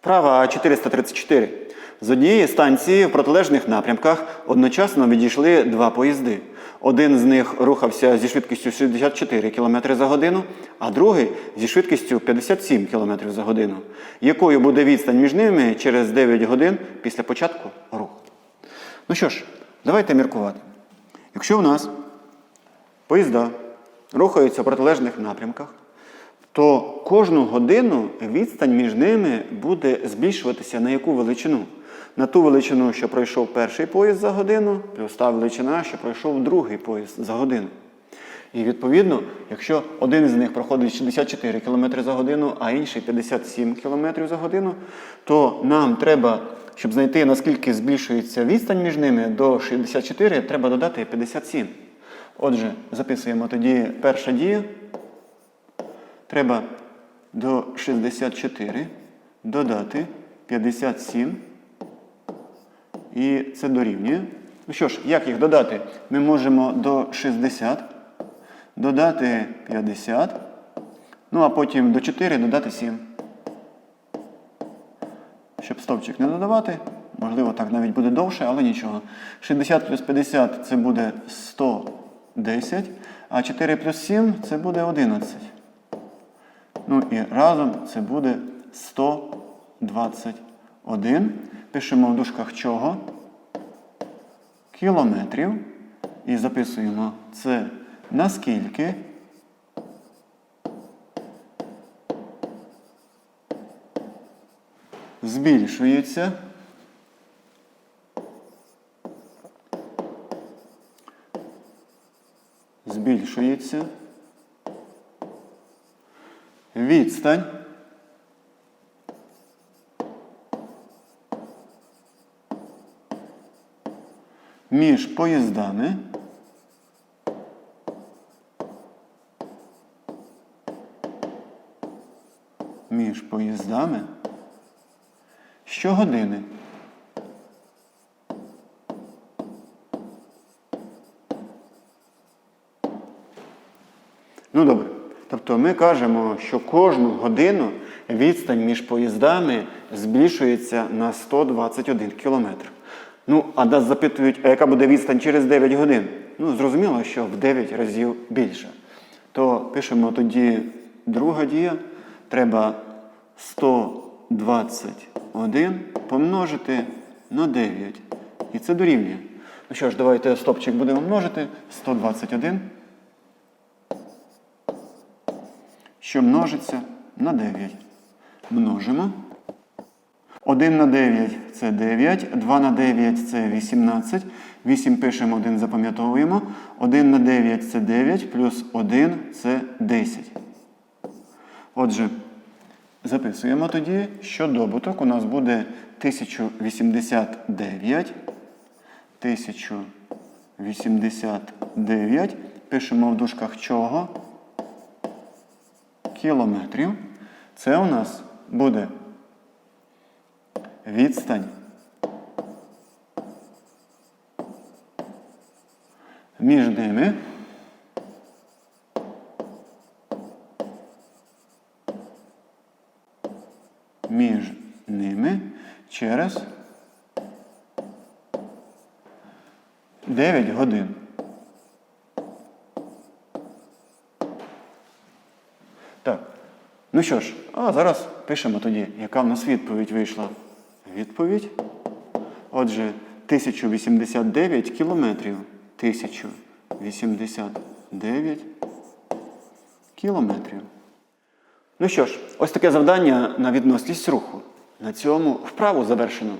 Вправа 434. З однієї станції в протилежних напрямках одночасно відійшли два поїзди. Один з них рухався зі швидкістю 64 км за годину, а другий зі швидкістю 57 км за годину. Якою буде відстань між ними через 9 годин після початку руху? Ну що ж, давайте міркувати. Якщо у нас поїзда рухаються в протилежних напрямках, то кожну годину відстань між ними буде збільшуватися на яку величину? На ту величину, що пройшов перший поїзд за годину, плюс та величина, що пройшов другий поїзд за годину. І відповідно, якщо один з них проходить 64 км за годину, а інший 57 км за годину, то нам треба, щоб знайти, наскільки збільшується відстань між ними до 64, треба додати 57. Отже, записуємо тоді перша дія. Треба до 64 додати 57. І це дорівнює. Ну що ж, як їх додати? Ми можемо до 60 додати 50. Ну, а потім до 4 додати 7. Щоб стовпчик не додавати, можливо, так навіть буде довше, але нічого. 60 плюс 50 це буде 110, а 4 плюс 7 це буде 11. Ну і разом це буде 121. Пишемо в дужках чого? Кілометрів. І записуємо це наскільки. Збільшується. Збільшується. Відстань. Між поїздами. Між поїздами. Щогодини. Ну добре. Тобто ми кажемо, що кожну годину відстань між поїздами збільшується на 121 кілометр. Ну, а нас запитують, а яка буде відстань через 9 годин? Ну, зрозуміло, що в 9 разів більше. То пишемо тоді друга дія. Треба 121 помножити на 9. І це дорівнює. Ну що ж, давайте стопчик будемо множити. 121. Що множиться на 9. Множимо. 1 на 9 це 9, 2 на 9 це 18. 8 пишемо, 1 запам'ятовуємо. 1 на 9 це 9, плюс 1 це 10. Отже, записуємо тоді, що добуток у нас буде 1089. 1089. Пишемо в дужках чого? Кілометрів. Це у нас буде відстань між ними. Між ними через 9 годин. Ну що ж, а зараз пишемо тоді, яка в нас відповідь вийшла. Відповідь. Отже, 1089 кілометрів. 1089 кілометрів. Ну що ж, ось таке завдання на відносність руху. На цьому вправу завершено.